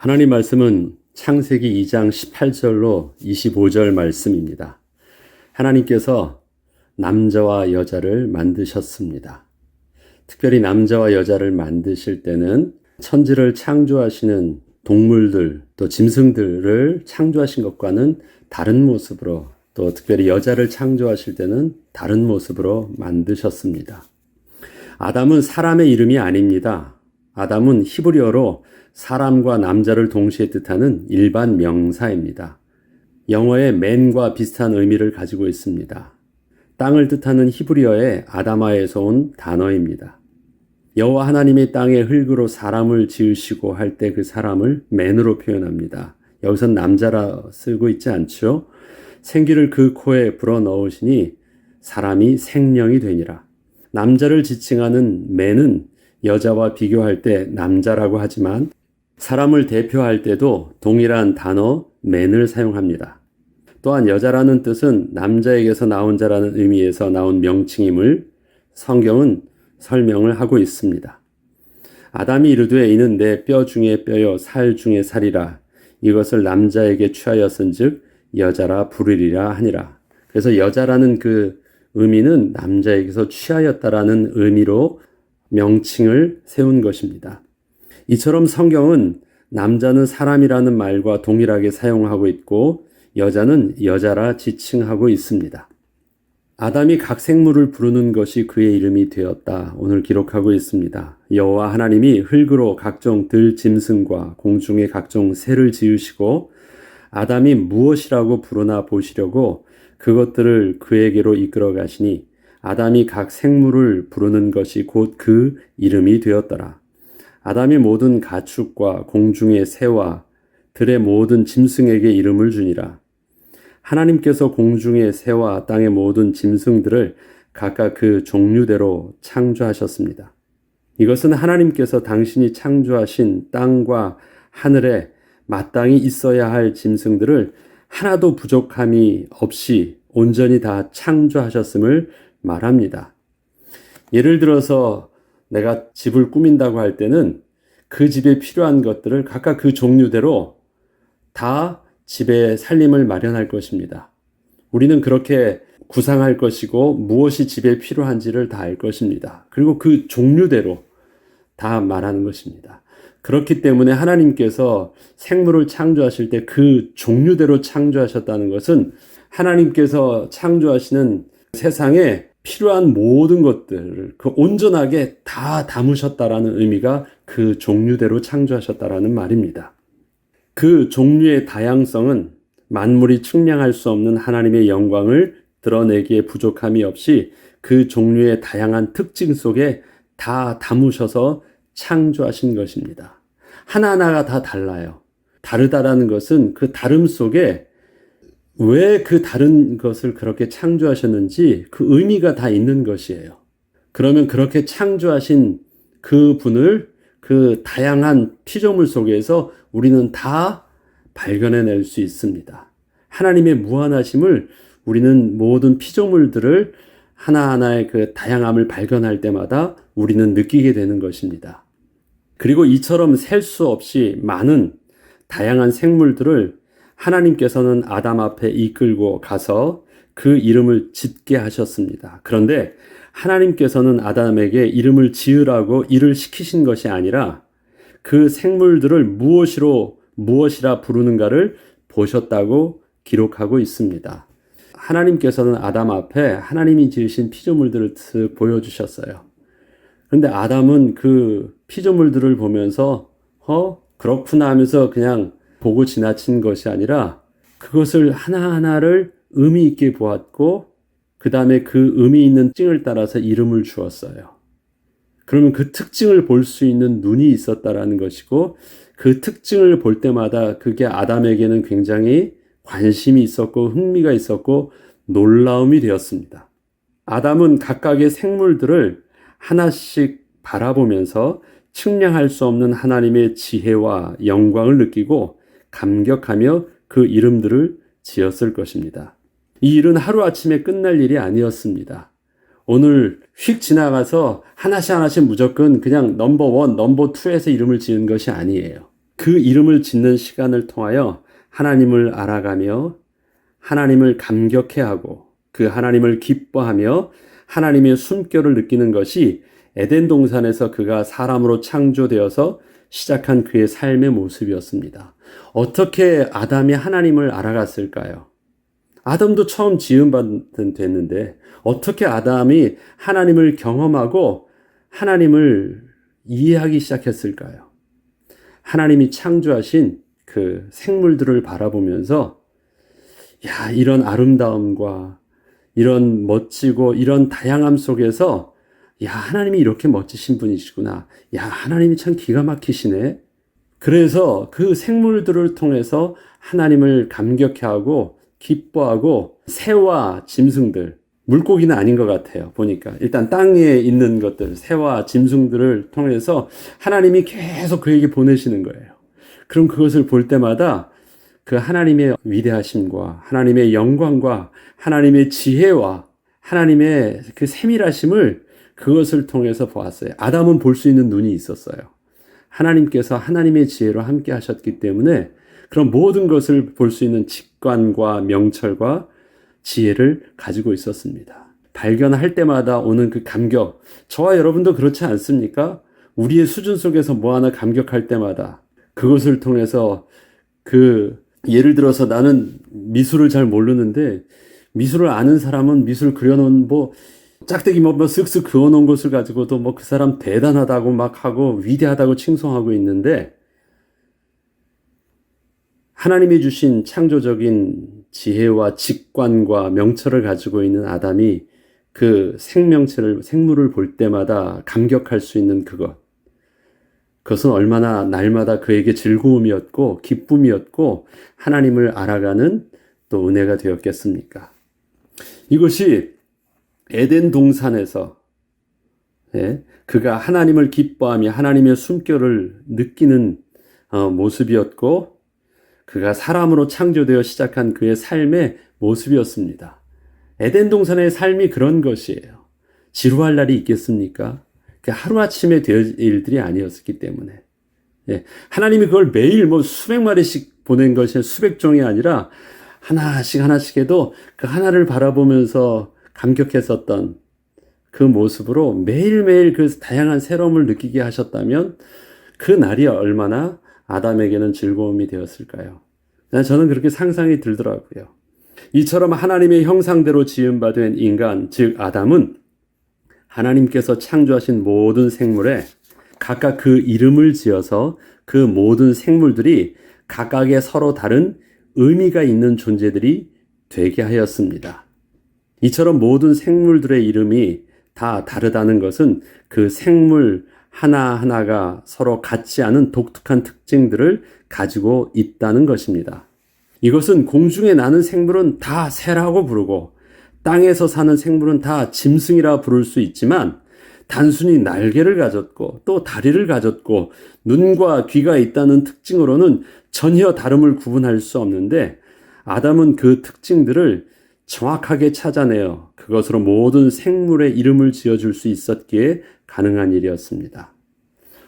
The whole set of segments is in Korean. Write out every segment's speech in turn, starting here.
하나님 말씀은 창세기 2장 18절로 25절 말씀입니다. 하나님께서 남자와 여자를 만드셨습니다. 특별히 남자와 여자를 만드실 때는 천지를 창조하시는 동물들 또 짐승들을 창조하신 것과는 다른 모습으로 또 특별히 여자를 창조하실 때는 다른 모습으로 만드셨습니다. 아담은 사람의 이름이 아닙니다. 아담은 히브리어로 사람과 남자를 동시에 뜻하는 일반 명사입니다. 영어의 맨과 비슷한 의미를 가지고 있습니다. 땅을 뜻하는 히브리어의 아다마에서 온 단어입니다. 여호와 하나님이 땅에 흙으로 사람을 지으시고 할 때 그 사람을 맨으로 표현합니다. 여기선 남자라 쓰고 있지 않죠? 생기를 그 코에 불어 넣으시니 사람이 생명이 되니라. 남자를 지칭하는 맨은 여자와 비교할 때 남자라고 하지만 사람을 대표할 때도 동일한 단어 맨을 사용합니다. 또한 여자라는 뜻은 남자에게서 나온 자라는 의미에서 나온 명칭임을 성경은 설명을 하고 있습니다. 아담이 이르되 이는 내 뼈 중에 뼈요 살 중에 살이라 이것을 남자에게 취하였은즉 여자라 부르리라 하니라. 그래서 여자라는 그 의미는 남자에게서 취하였다라는 의미로 명칭을 세운 것입니다. 이처럼 성경은 남자는 사람이라는 말과 동일하게 사용하고 있고 여자는 여자라 지칭하고 있습니다. 아담이 각 생물을 부르는 것이 그의 이름이 되었다. 오늘 기록하고 있습니다. 여호와 하나님이 흙으로 각종 들 짐승과 공중의 각종 새를 지으시고 아담이 무엇이라고 부르나 보시려고 그것들을 그에게로 이끌어 가시니 아담이 각 생물을 부르는 것이 곧 그 이름이 되었더라. 아담이 모든 가축과 공중의 새와 들의 모든 짐승에게 이름을 주니라. 하나님께서 공중의 새와 땅의 모든 짐승들을 각각 그 종류대로 창조하셨습니다. 이것은 하나님께서 당신이 창조하신 땅과 하늘에 마땅히 있어야 할 짐승들을 하나도 부족함이 없이 온전히 다 창조하셨음을 말합니다. 예를 들어서 내가 집을 꾸민다고 할 때는 그 집에 필요한 것들을 각각 그 종류대로 다 집에 살림을 마련할 것입니다. 우리는 그렇게 구상할 것이고 무엇이 집에 필요한지를 다 알 것입니다. 그리고 그 종류대로 다 말하는 것입니다. 그렇기 때문에 하나님께서 생물을 창조하실 때 그 종류대로 창조하셨다는 것은 하나님께서 창조하시는 세상에 필요한 모든 것들을 그 온전하게 다 담으셨다라는 의미가 그 종류대로 창조하셨다라는 말입니다. 그 종류의 다양성은 만물이 측량할 수 없는 하나님의 영광을 드러내기에 부족함이 없이 그 종류의 다양한 특징 속에 다 담으셔서 창조하신 것입니다. 하나하나가 다 달라요. 다르다라는 것은 그 다름 속에 왜 그 다른 것을 그렇게 창조하셨는지 그 의미가 다 있는 것이에요. 그러면 그렇게 창조하신 그 분을 그 다양한 피조물 속에서 우리는 다 발견해낼 수 있습니다. 하나님의 무한하심을 우리는 모든 피조물들을 하나하나의 그 다양함을 발견할 때마다 우리는 느끼게 되는 것입니다. 그리고 이처럼 셀 수 없이 많은 다양한 생물들을 하나님께서는 아담 앞에 이끌고 가서 그 이름을 짓게 하셨습니다. 그런데 하나님께서는 아담에게 이름을 지으라고 일을 시키신 것이 아니라 그 생물들을 무엇으로 무엇이라 부르는가를 보셨다고 기록하고 있습니다. 하나님께서는 아담 앞에 하나님이 지으신 피조물들을 쓱 보여주셨어요. 그런데 아담은 그 피조물들을 보면서 어 그렇구나 하면서 그냥 보고 지나친 것이 아니라 그것을 하나하나를 의미 있게 보았고 그 다음에 그 의미 있는 특징을 따라서 이름을 주었어요. 그러면 그 특징을 볼 수 있는 눈이 있었다라는 것이고 그 특징을 볼 때마다 그게 아담에게는 굉장히 관심이 있었고 흥미가 있었고 놀라움이 되었습니다. 아담은 각각의 생물들을 하나씩 바라보면서 측량할 수 없는 하나님의 지혜와 영광을 느끼고 감격하며 그 이름들을 지었을 것입니다. 이 일은 하루아침에 끝날 일이 아니었습니다. 오늘 휙 지나가서 하나씩 하나씩 무조건 그냥 넘버 원, 넘버 투에서 이름을 지은 것이 아니에요. 그 이름을 짓는 시간을 통하여 하나님을 알아가며 하나님을 감격해 하고 그 하나님을 기뻐하며 하나님의 숨결을 느끼는 것이 에덴 동산에서 그가 사람으로 창조되어서 시작한 그의 삶의 모습이었습니다. 어떻게 아담이 하나님을 알아갔을까요? 아담도 처음 지음받은 됐는데 어떻게 아담이 하나님을 경험하고 하나님을 이해하기 시작했을까요? 하나님이 창조하신 그 생물들을 바라보면서 야, 이런 아름다움과 이런 멋지고 이런 다양함 속에서 야, 하나님이 이렇게 멋지신 분이시구나. 야, 하나님이 참 기가 막히시네. 그래서 그 생물들을 통해서 하나님을 감격해 하고 기뻐하고 새와 짐승들, 물고기는 아닌 것 같아요. 보니까. 일단 땅에 있는 것들, 새와 짐승들을 통해서 하나님이 계속 그에게 보내시는 거예요. 그럼 그것을 볼 때마다 그 하나님의 위대하심과 하나님의 영광과 하나님의 지혜와 하나님의 그 세밀하심을 그것을 통해서 보았어요. 아담은 볼 수 있는 눈이 있었어요. 하나님께서 하나님의 지혜로 함께 하셨기 때문에 그런 모든 것을 볼 수 있는 직관과 명철과 지혜를 가지고 있었습니다. 발견할 때마다 오는 그 감격. 저와 여러분도 그렇지 않습니까? 우리의 수준 속에서 뭐 하나 감격할 때마다 그것을 통해서 그 예를 들어서 나는 미술을 잘 모르는데 미술을 아는 사람은 미술 그려놓은 뭐 짝대기 뭐, 뭐 쓱쓱 그어놓은 것을 가지고도 뭐 그 사람 대단하다고 막 하고 위대하다고 칭송하고 있는데 하나님이 주신 창조적인 지혜와 직관과 명철을 가지고 있는 아담이 그 생명체를, 생물을 볼 때마다 감격할 수 있는 그것. 그것은 얼마나 날마다 그에게 즐거움이었고, 기쁨이었고, 하나님을 알아가는 또 은혜가 되었겠습니까? 이것이 에덴 동산에서 예, 그가 하나님을 기뻐하며 하나님의 숨결을 느끼는 어, 모습이었고 그가 사람으로 창조되어 시작한 그의 삶의 모습이었습니다. 에덴 동산의 삶이 그런 것이에요. 지루할 날이 있겠습니까? 그 하루아침에 될 일들이 아니었기 때문에. 예, 하나님이 그걸 매일 뭐 수백 마리씩 보낸 것이 수백 종이 아니라 하나씩 하나씩 해도 그 하나를 바라보면서 감격했었던 그 모습으로 매일매일 그 다양한 새로움을 느끼게 하셨다면 그 날이 얼마나 아담에게는 즐거움이 되었을까요? 저는 그렇게 상상이 들더라고요. 이처럼 하나님의 형상대로 지음받은 인간, 즉 아담은 하나님께서 창조하신 모든 생물에 각각 그 이름을 지어서 그 모든 생물들이 각각의 서로 다른 의미가 있는 존재들이 되게 하였습니다. 이처럼 모든 생물들의 이름이 다 다르다는 것은 그 생물 하나하나가 서로 같지 않은 독특한 특징들을 가지고 있다는 것입니다. 이것은 공중에 나는 생물은 다 새라고 부르고 땅에서 사는 생물은 다 짐승이라 부를 수 있지만 단순히 날개를 가졌고 또 다리를 가졌고 눈과 귀가 있다는 특징으로는 전혀 다름을 구분할 수 없는데 아담은 그 특징들을 정확하게 찾아내어 그것으로 모든 생물의 이름을 지어줄 수 있었기에 가능한 일이었습니다.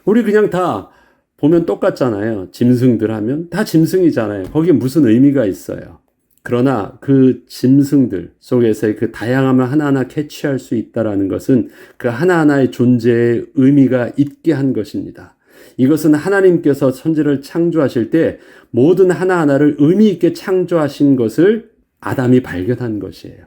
우리 그냥 다 보면 똑같잖아요. 짐승들 하면 다 짐승이잖아요. 거기에 무슨 의미가 있어요. 그러나 그 짐승들 속에서의 그 다양함을 하나하나 캐치할 수 있다라는 것은 그 하나하나의 존재의 의미가 있게 한 것입니다. 이것은 하나님께서 천지를 창조하실 때 모든 하나하나를 의미 있게 창조하신 것을 아담이 발견한 것이에요.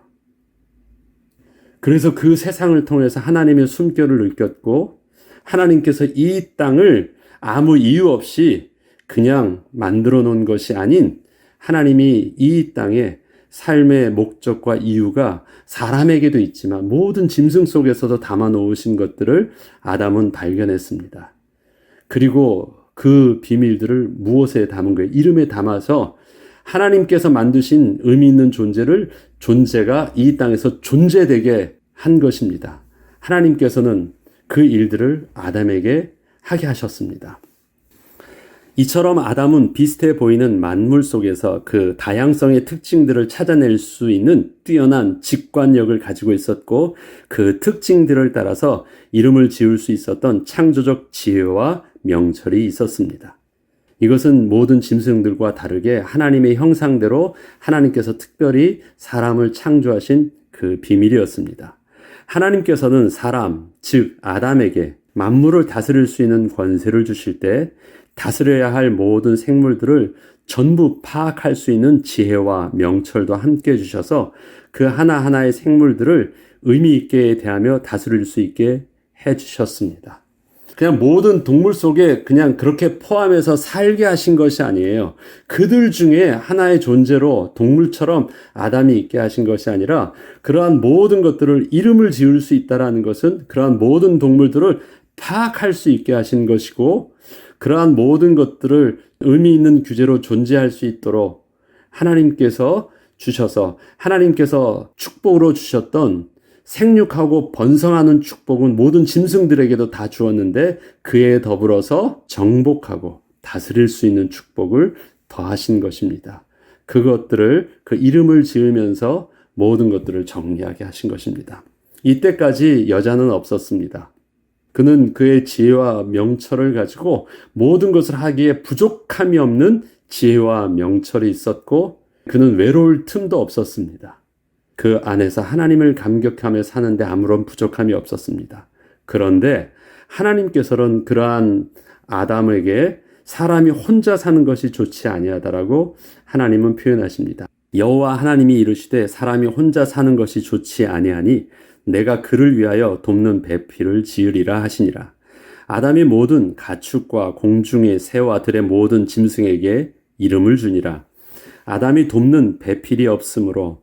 그래서 그 세상을 통해서 하나님의 숨결을 느꼈고 하나님께서 이 땅을 아무 이유 없이 그냥 만들어 놓은 것이 아닌 하나님이 이 땅에 삶의 목적과 이유가 사람에게도 있지만 모든 짐승 속에서도 담아 놓으신 것들을 아담은 발견했습니다. 그리고 그 비밀들을 무엇에 담은 거예요? 이름에 담아서 하나님께서 만드신 의미 있는 존재를 존재가 이 땅에서 존재되게 한 것입니다. 하나님께서는 그 일들을 아담에게 하게 하셨습니다. 이처럼 아담은 비슷해 보이는 만물 속에서 그 다양성의 특징들을 찾아낼 수 있는 뛰어난 직관력을 가지고 있었고 그 특징들을 따라서 이름을 지을 수 있었던 창조적 지혜와 명철이 있었습니다. 이것은 모든 짐승들과 다르게 하나님의 형상대로 하나님께서 특별히 사람을 창조하신 그 비밀이었습니다. 하나님께서는 사람, 즉 아담에게 만물을 다스릴 수 있는 권세를 주실 때 다스려야 할 모든 생물들을 전부 파악할 수 있는 지혜와 명철도 함께 주셔서 그 하나하나의 생물들을 의미 있게 대하며 다스릴 수 있게 해 주셨습니다. 그냥 모든 동물 속에 그냥 그렇게 포함해서 살게 하신 것이 아니에요. 그들 중에 하나의 존재로 동물처럼 아담이 있게 하신 것이 아니라 그러한 모든 것들을 이름을 지을 수 있다라는 것은 그러한 모든 동물들을 파악할 수 있게 하신 것이고 그러한 모든 것들을 의미 있는 규제로 존재할 수 있도록 하나님께서 주셔서 하나님께서 축복으로 주셨던 생육하고 번성하는 축복은 모든 짐승들에게도 다 주었는데 그에 더불어서 정복하고 다스릴 수 있는 축복을 더하신 것입니다. 그것들을 그 이름을 지으면서 모든 것들을 정리하게 하신 것입니다. 이때까지 여자는 없었습니다. 그는 그의 지혜와 명철을 가지고 모든 것을 하기에 부족함이 없는 지혜와 명철이 있었고 그는 외로울 틈도 없었습니다. 그 안에서 하나님을 감격하며 사는데 아무런 부족함이 없었습니다. 그런데 하나님께서는 그러한 아담에게 사람이 혼자 사는 것이 좋지 아니하다라고 하나님은 표현하십니다. 여호와 하나님이 이르시되 사람이 혼자 사는 것이 좋지 아니하니 내가 그를 위하여 돕는 배필을 지으리라 하시니라. 아담이 모든 가축과 공중의 새와 들의 모든 짐승에게 이름을 주니라. 아담이 돕는 배필이 없으므로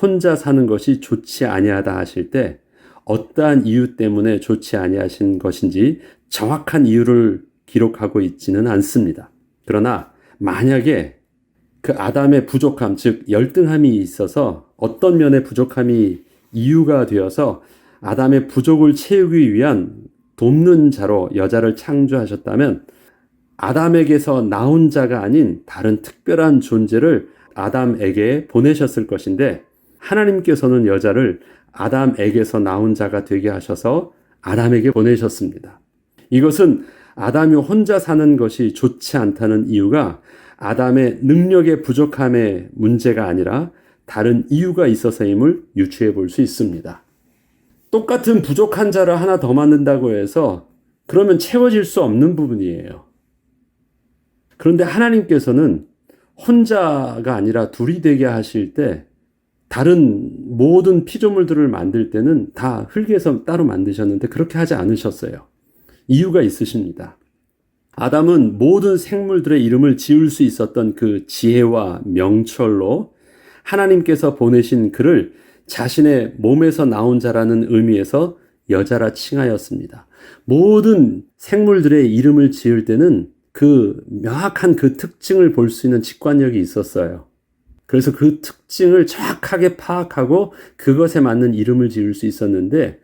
혼자 사는 것이 좋지 아니하다 하실 때 어떠한 이유 때문에 좋지 아니하신 것인지 정확한 이유를 기록하고 있지는 않습니다. 그러나 만약에 그 아담의 부족함, 즉 열등함이 있어서 어떤 면의 부족함이 이유가 되어서 아담의 부족을 채우기 위한 돕는 자로 여자를 창조하셨다면 아담에게서 나온 자가 아닌 다른 특별한 존재를 아담에게 보내셨을 것인데 하나님께서는 여자를 아담에게서 나온 자가 되게 하셔서 아담에게 보내셨습니다. 이것은 아담이 혼자 사는 것이 좋지 않다는 이유가 아담의 능력의 부족함의 문제가 아니라 다른 이유가 있어서임을 유추해 볼 수 있습니다. 똑같은 부족한 자를 하나 더 만든다고 해서 그러면 채워질 수 없는 부분이에요. 그런데 하나님께서는 혼자가 아니라 둘이 되게 하실 때 다른 모든 피조물들을 만들 때는 다 흙에서 따로 만드셨는데 그렇게 하지 않으셨어요. 이유가 있으십니다. 아담은 모든 생물들의 이름을 지을 수 있었던 그 지혜와 명철로 하나님께서 보내신 그를 자신의 몸에서 나온 자라는 의미에서 여자라 칭하였습니다. 모든 생물들의 이름을 지을 때는 그 명확한 그 특징을 볼 수 있는 직관력이 있었어요. 그래서 그 특징을 정확하게 파악하고 그것에 맞는 이름을 지을 수 있었는데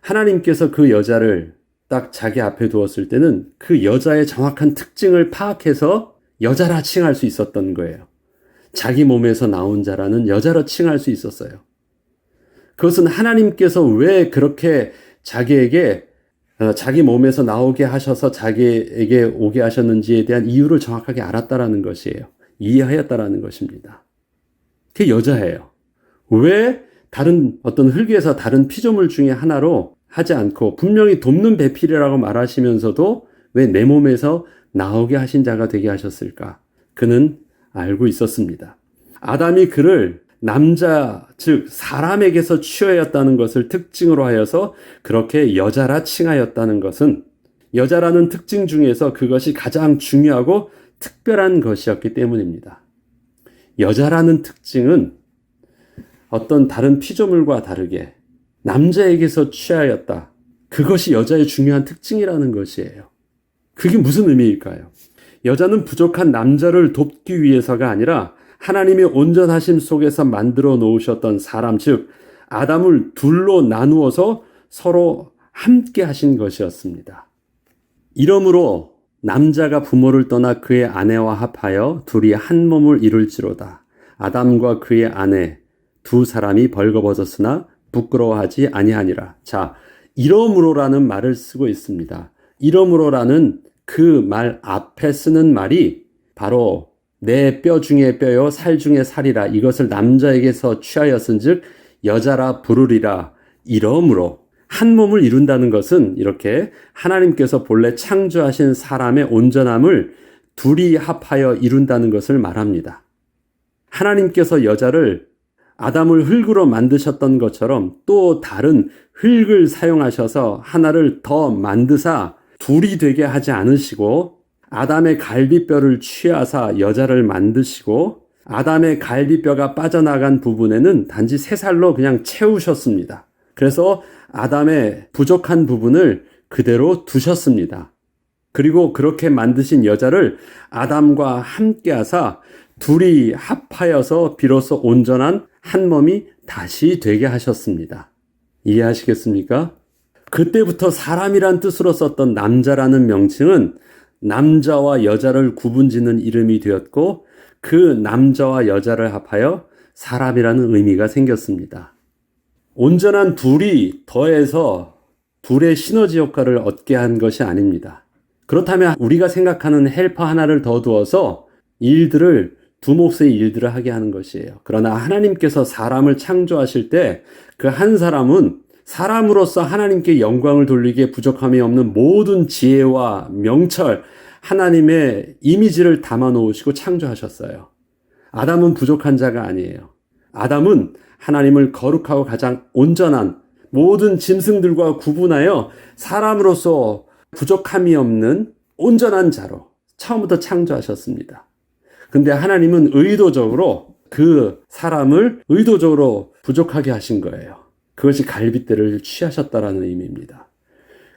하나님께서 그 여자를 딱 자기 앞에 두었을 때는 그 여자의 정확한 특징을 파악해서 여자라 칭할 수 있었던 거예요. 자기 몸에서 나온 자라는 여자로 칭할 수 있었어요. 그것은 하나님께서 왜 그렇게 자기에게 어, 자기 몸에서 나오게 하셔서 자기에게 오게 하셨는지에 대한 이유를 정확하게 알았다라는 것이에요. 이해하였다라는 것입니다. 그게 여자예요. 왜 다른 어떤 흙에서 다른 피조물 중에 하나로 하지 않고 분명히 돕는 배필이라고 말하시면서도 왜 내 몸에서 나오게 하신 자가 되게 하셨을까? 그는 알고 있었습니다. 아담이 그를 남자, 즉, 사람에게서 취하였다는 것을 특징으로 하여서 그렇게 여자라 칭하였다는 것은 여자라는 특징 중에서 그것이 가장 중요하고 특별한 것이었기 때문입니다. 여자라는 특징은 어떤 다른 피조물과 다르게 남자에게서 취하였다. 그것이 여자의 중요한 특징이라는 것이에요. 그게 무슨 의미일까요? 여자는 부족한 남자를 돕기 위해서가 아니라 하나님의 온전하심 속에서 만들어 놓으셨던 사람, 즉, 아담을 둘로 나누어서 서로 함께 하신 것이었습니다. 이러므로 남자가 부모를 떠나 그의 아내와 합하여 둘이 한 몸을 이룰지로다. 아담과 그의 아내 두 사람이 벌거벗었으나 부끄러워하지 아니하니라. 자, 이러므로라는 말을 쓰고 있습니다. 이러므로라는 그 말 앞에 쓰는 말이 바로 내 뼈 중에 뼈요 살 중에 살이라 이것을 남자에게서 취하였은즉 여자라 부르리라 이러므로 한 몸을 이룬다는 것은 이렇게 하나님께서 본래 창조하신 사람의 온전함을 둘이 합하여 이룬다는 것을 말합니다. 하나님께서 여자를 아담을 흙으로 만드셨던 것처럼 또 다른 흙을 사용하셔서 하나를 더 만드사 둘이 되게 하지 않으시고 아담의 갈비뼈를 취하사 여자를 만드시고 아담의 갈비뼈가 빠져나간 부분에는 단지 세 살로 그냥 채우셨습니다. 그래서 아담의 부족한 부분을 그대로 두셨습니다. 그리고 그렇게 만드신 여자를 아담과 함께 하사 둘이 합하여서 비로소 온전한 한 몸이 다시 되게 하셨습니다. 이해하시겠습니까? 그때부터 사람이란 뜻으로 썼던 남자라는 명칭은 남자와 여자를 구분 짓는 이름이 되었고 그 남자와 여자를 합하여 사람이라는 의미가 생겼습니다. 온전한 둘이 더해서 둘의 시너지 효과를 얻게 한 것이 아닙니다. 그렇다면 우리가 생각하는 헬퍼 하나를 더 두어서 일들을 두 몫의 일들을 하게 하는 것이에요. 그러나 하나님께서 사람을 창조하실 때 그 한 사람은 사람으로서 하나님께 영광을 돌리기에 부족함이 없는 모든 지혜와 명철, 하나님의 이미지를 담아 놓으시고 창조하셨어요. 아담은 부족한 자가 아니에요. 아담은 하나님을 거룩하고 가장 온전한 모든 짐승들과 구분하여 사람으로서 부족함이 없는 온전한 자로 처음부터 창조하셨습니다. 근데 하나님은 의도적으로 그 사람을 의도적으로 부족하게 하신 거예요. 그것이 갈빗대를 취하셨다라는 의미입니다.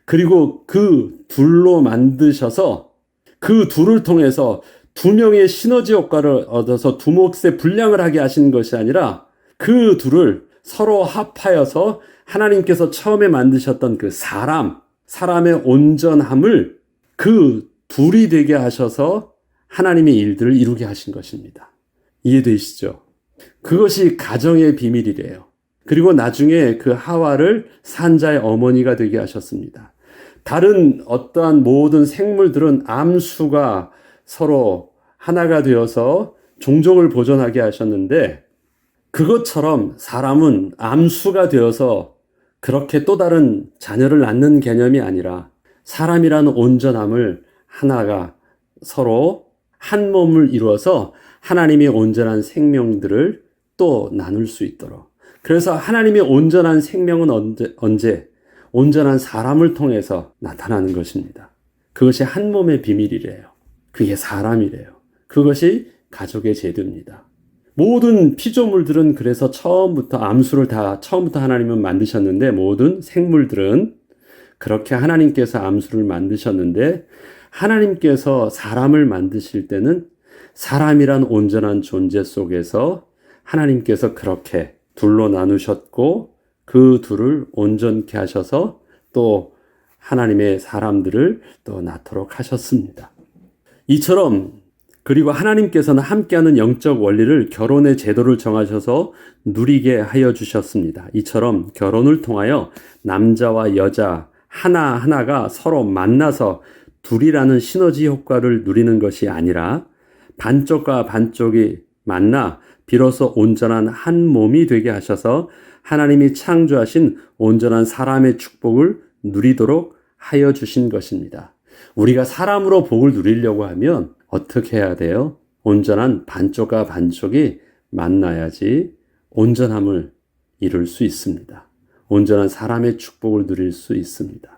그리고 그 둘로 만드셔서 그 둘을 통해서 두 명의 시너지 효과를 얻어서 두 몫의 분량을 하게 하신 것이 아니라 그 둘을 서로 합하여서 하나님께서 처음에 만드셨던 그 사람, 사람의 온전함을 그 둘이 되게 하셔서 하나님의 일들을 이루게 하신 것입니다. 이해되시죠? 그것이 가정의 비밀이래요. 그리고 나중에 그 하와를 산자의 어머니가 되게 하셨습니다. 다른 어떠한 모든 생물들은 암수가 서로 하나가 되어서 종족을 보존하게 하셨는데 그것처럼 사람은 암수가 되어서 그렇게 또 다른 자녀를 낳는 개념이 아니라 사람이라는 온전함을 하나가 서로 한 몸을 이루어서 하나님의 온전한 생명들을 또 나눌 수 있도록. 그래서 하나님의 온전한 생명은 언제, 언제 온전한 사람을 통해서 나타나는 것입니다. 그것이 한 몸의 비밀이래요. 그게 사람이래요. 그것이 가족의 제도입니다. 모든 피조물들은 그래서 처음부터 암수를 다 처음부터 하나님은 만드셨는데 모든 생물들은 그렇게 하나님께서 암수를 만드셨는데 하나님께서 사람을 만드실 때는 사람이란 온전한 존재 속에서 하나님께서 그렇게 둘로 나누셨고 그 둘을 온전케 하셔서 또 하나님의 사람들을 또 낳도록 하셨습니다. 이처럼 그리고 하나님께서는 함께하는 영적 원리를 결혼의 제도를 정하셔서 누리게 하여 주셨습니다. 이처럼 결혼을 통하여 남자와 여자 하나하나가 서로 만나서 둘이라는 시너지 효과를 누리는 것이 아니라 반쪽과 반쪽이 만나 비로소 온전한 한 몸이 되게 하셔서 하나님이 창조하신 온전한 사람의 축복을 누리도록 하여 주신 것입니다. 우리가 사람으로 복을 누리려고 하면 어떻게 해야 돼요? 온전한 반쪽과 반쪽이 만나야지 온전함을 이룰 수 있습니다. 온전한 사람의 축복을 누릴 수 있습니다.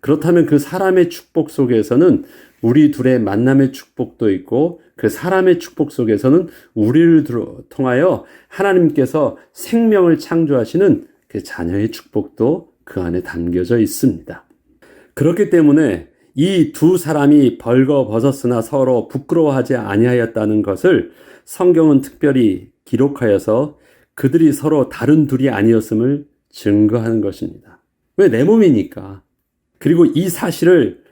그렇다면 그 사람의 축복 속에서는 우리 둘의 만남의 축복도 있고 그 사람의 축복 속에서는 우리를 통하여 하나님께서 생명을 창조하시는 그 자녀의 축복도 그 안에 담겨져 있습니다. 그렇기 때문에 이 두 사람이 벌거벗었으나 서로 부끄러워하지 아니하였다는 것을 성경은 특별히 기록하여서 그들이 서로 다른 둘이 아니었음을 증거하는 것입니다. 왜 내 몸이니까. 그리고 이 사실을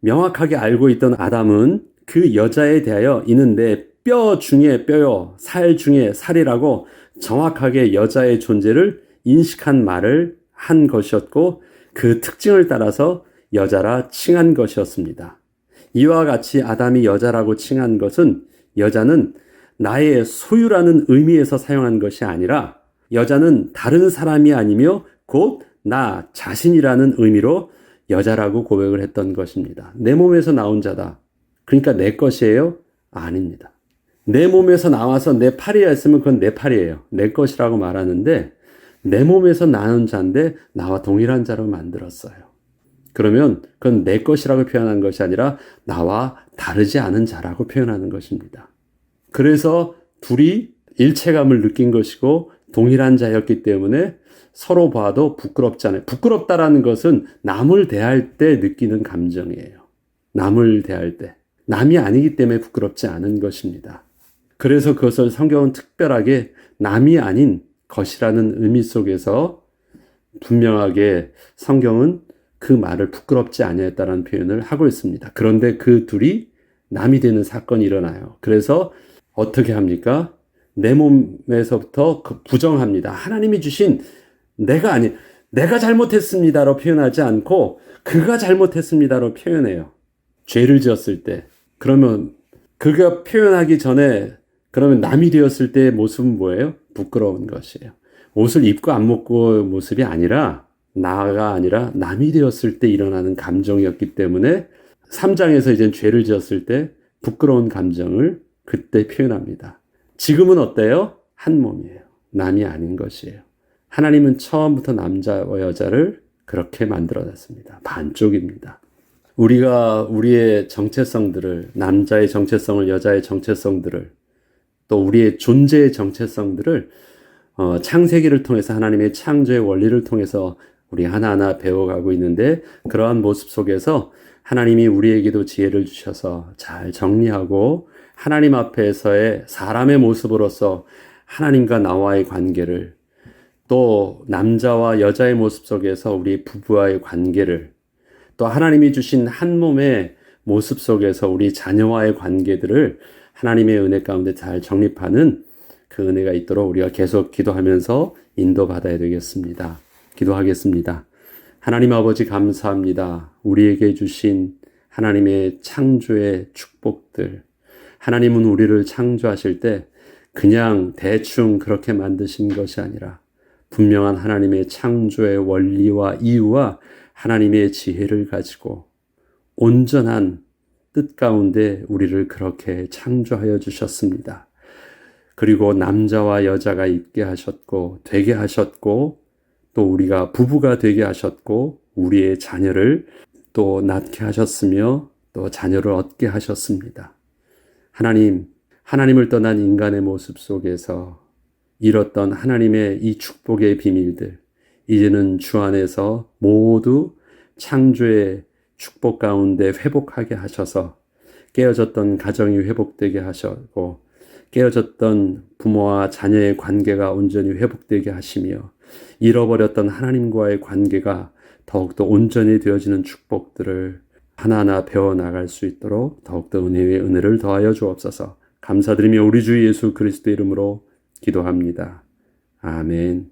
명확하게 알고 있던 아담은 그 여자에 대하여 이는 내 뼈 중에 뼈요, 살 중에 살이라고 정확하게 여자의 존재를 인식한 말을 한 것이었고 그 특징을 따라서 여자라 칭한 것이었습니다. 이와 같이 아담이 여자라고 칭한 것은 여자는 나의 소유라는 의미에서 사용한 것이 아니라 여자는 다른 사람이 아니며 곧 나 자신이라는 의미로 여자라고 고백을 했던 것입니다. 내 몸에서 나온 자다. 그러니까 내 것이에요? 아닙니다. 내 몸에서 나와서 내 팔이었으면 그건 내 팔이에요. 내 것이라고 말하는데 내 몸에서 나온 자인데 나와 동일한 자로 만들었어요. 그러면 그건 내 것이라고 표현한 것이 아니라 나와 다르지 않은 자라고 표현하는 것입니다. 그래서 둘이 일체감을 느낀 것이고 동일한 자였기 때문에 서로 봐도 부끄럽지 않아요. 부끄럽다라는 것은 남을 대할 때 느끼는 감정이에요. 남을 대할 때. 남이 아니기 때문에 부끄럽지 않은 것입니다. 그래서 그것을 성경은 특별하게 남이 아닌 것이라는 의미 속에서 분명하게 성경은 그 말을 부끄럽지 아니했다라는 표현을 하고 있습니다. 그런데 그 둘이 남이 되는 사건이 일어나요. 그래서 어떻게 합니까? 내 몸에서부터 그 부정합니다. 하나님이 주신 내가 아니, 내가 잘못했습니다로 표현하지 않고 그가 잘못했습니다로 표현해요. 죄를 지었을 때. 그러면 그가 표현하기 전에 그러면 남이 되었을 때의 모습은 뭐예요? 부끄러운 것이에요. 옷을 입고 안 먹고 모습이 아니라 나가 아니라 남이 되었을 때 일어나는 감정이었기 때문에 3장에서 이제 죄를 지었을 때 부끄러운 감정을 그때 표현합니다. 지금은 어때요? 한 몸이에요. 남이 아닌 것이에요. 하나님은 처음부터 남자와 여자를 그렇게 만들어 놨습니다. 반쪽입니다. 우리가 우리의 정체성들을, 남자의 정체성을, 여자의 정체성들을, 또 우리의 존재의 정체성들을 어, 창세기를 통해서 하나님의 창조의 원리를 통해서 우리 하나하나 배워가고 있는데 그러한 모습 속에서 하나님이 우리에게도 지혜를 주셔서 잘 정리하고 하나님 앞에서의 사람의 모습으로서 하나님과 나와의 관계를 또 남자와 여자의 모습 속에서 우리 부부와의 관계를 또 하나님이 주신 한 몸의 모습 속에서 우리 자녀와의 관계들을 하나님의 은혜 가운데 잘 정립하는 그 은혜가 있도록 우리가 계속 기도하면서 인도받아야 되겠습니다. 기도하겠습니다. 하나님 아버지 감사합니다. 우리에게 주신 하나님의 창조의 축복들. 하나님은 우리를 창조하실 때 그냥 대충 그렇게 만드신 것이 아니라 분명한 하나님의 창조의 원리와 이유와 하나님의 지혜를 가지고 온전한 뜻 가운데 우리를 그렇게 창조하여 주셨습니다. 그리고 남자와 여자가 있게 하셨고, 되게 하셨고, 또 우리가 부부가 되게 하셨고, 우리의 자녀를 또 낳게 하셨으며, 또 자녀를 얻게 하셨습니다. 하나님, 하나님을 떠난 인간의 모습 속에서 잃었던 하나님의 이 축복의 비밀들, 이제는 주 안에서 모두 창조의 축복 가운데 회복하게 하셔서 깨어졌던 가정이 회복되게 하셨고 깨어졌던 부모와 자녀의 관계가 온전히 회복되게 하시며 잃어버렸던 하나님과의 관계가 더욱더 온전히 되어지는 축복들을 하나하나 배워나갈 수 있도록 더욱더 은혜의 은혜를 더하여 주옵소서 감사드리며 우리 주 예수 그리스도 이름으로 기도합니다. 아멘.